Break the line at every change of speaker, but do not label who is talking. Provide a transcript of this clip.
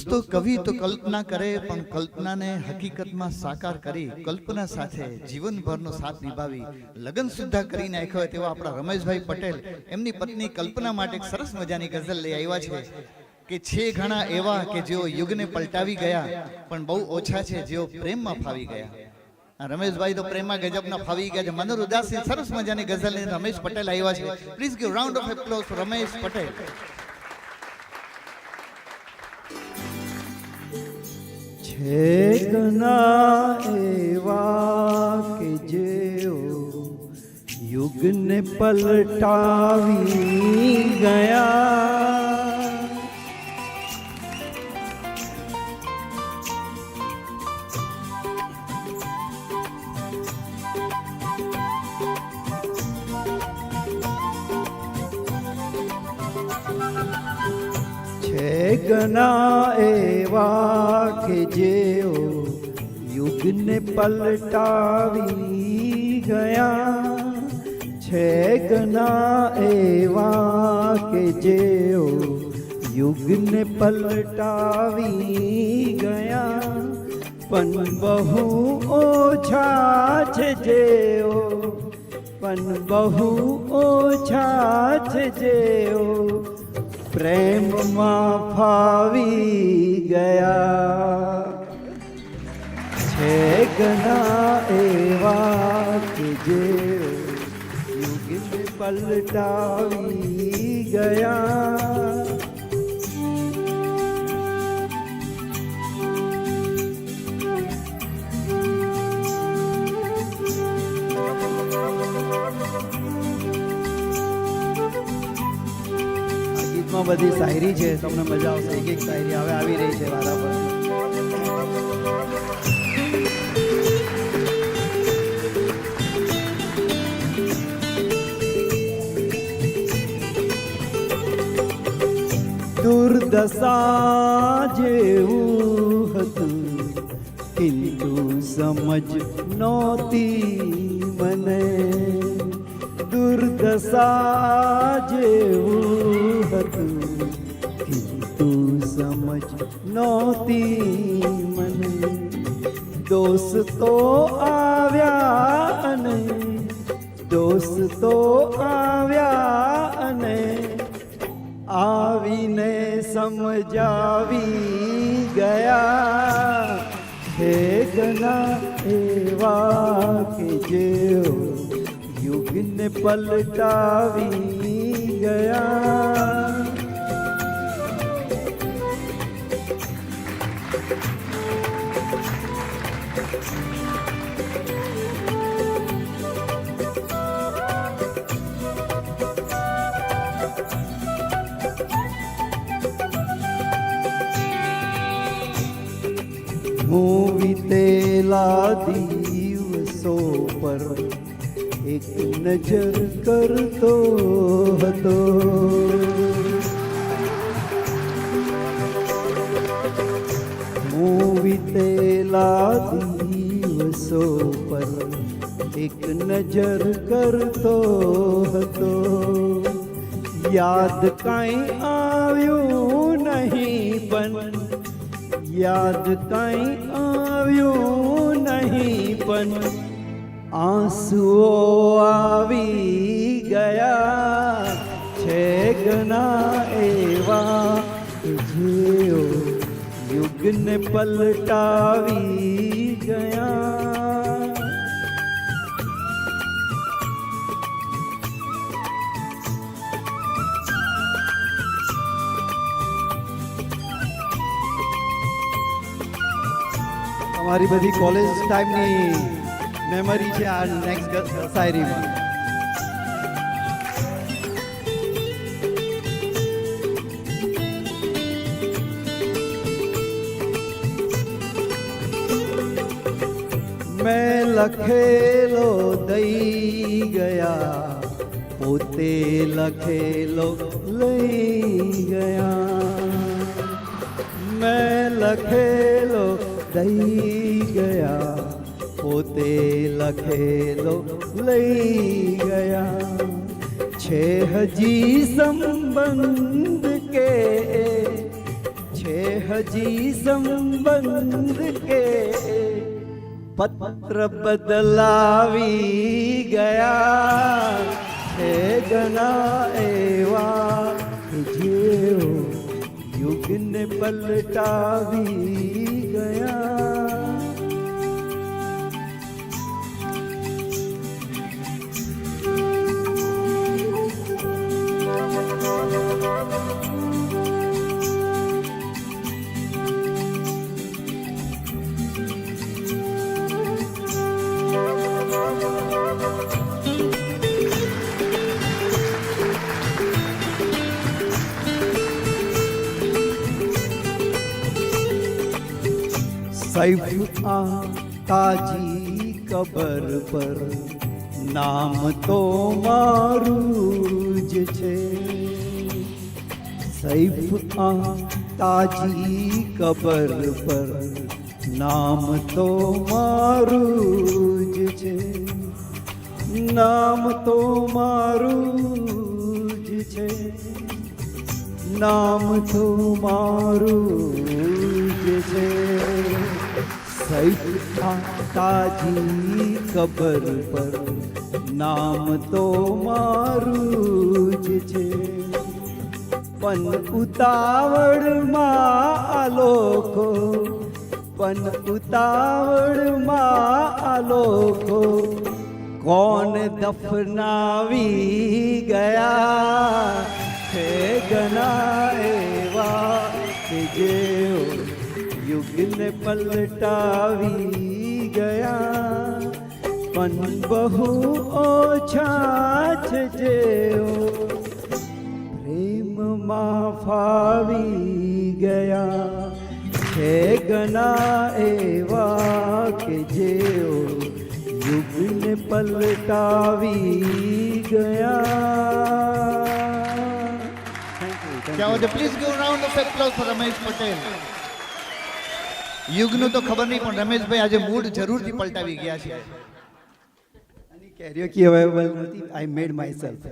દોસ્તો કવિ તો કલ્પના કરે, પણ કલ્પનાને હકીકતમાં સાકાર કરી, કલ્પના સાથે જીવનભરનો સાથ નિભાવી, લગ્ન સુદ્ધા કરી નાખ્યો તેવા આપણા રમેશભાઈ પટેલ એમની પત્ની કલ્પના માટે એક સરસ મજાની ગઝલ લઈ આવ્યા છે કે છે ઘણા એવા કે જેઓ યુગને પલટાવી ગયા, પણ બહુ ઓછા છે જેઓ પ્રેમમાં ફાવી ગયા. રમેશભાઈ તો પ્રેમમાં ગજબના ફાવી ગયા છે. મનોર ઉદાસી સરસ મજાની ગઝલ લઈને રમેશ પટેલ આવ્યા છે. Please give round of applause Ramesh Patel.
છે ઘણા એવા કે જેઓ યુગને પલટાવી ગયા. છે ઘણા એવા કે જેઓ યુગને પલટાવી ગયા. છે ગના એવા કે જેઓ યુગને પલટાવી ગયા. પણ બહુ ઓછા છે જેઓ, પણ બહુ ઓછા છે જેઓ પ્રેમમાં ફાવી ગયા. પલટાવી ગયા ગીતમાં બધી શાયરી છે, તમને મજા આવશે. એક એક શાયરી હવે આવી રહી છે વારા પર. દુર્દશા જેવું હતું કિંતુ સમજ નહોતી મને. દુર્દશા જેવું હતું કિંતુ સમજ નહોતી મને. દોસ્તો આવ્યા અને દોસ્તો અને આવીને સમજાવી ગયા. ઘણા એવા કે જેઓ યુગને પલટાવી ગયા. હું વીતેલા દિવસો પર એક નજર કરતો હતો. હું વિતેલા દિવસો પર એક નજર કરતો હતો. યાદ કાંઈ આવ્યું નહીં, પણ યાદ કઈ આવ્યું નહીં પણ આંસુઓ આવી ગયા છે ઘણા એવા જીઓ યુગને પલટાવી ગયા. અમારી બધી કોલેજ ટાઈમની મેમરી છે આ નેક્સ્ટ શાયરીમાં. મેં લખેલો દઈ ગયા, પોતે લખેલો લઈ ગયા. મેં લખેલો દઈ ગયા, પોતે લખેલો લઈ ગયા. છે હજી સંબંધ કે છે હજી સંબંધ કે પત્ર બદલાવી ગયા. હે ઘણા યુગને પલટાવી ગયા સૈફ આ તાજી કબર પર નામ તો મારું જ છે સૈફ આ તાજી કબર પર નામ તો મારું જ છે નામ તો મારું જ છે નામ તો મારું જ છે. આ તાજી કબર પર નામ તો મારું જ છે. પણ ઉતાવળમાં આ લોકો, પણ ઉતાવળમાં આ લોકો કોણ દફનાવી ગયા? છે ઘણા એવા કે જેઓ युग ने पलटावी गया पन बहु ओ ओछा जेओ प्रेम माफावी गया हे गना एवा के जेओ युग ने
पलटावी गया Yeah, would you. Please give a round of applause for Ramesh Patel. યુગનું તો ખબર નહીં પણ રમેશભાઈ આજે મૂડ જરૂરથી પલટાવી ગયા છે.
અને કેરિયોકી અવેલેબલ નથી આઈ મેડ માય સેલ્ફ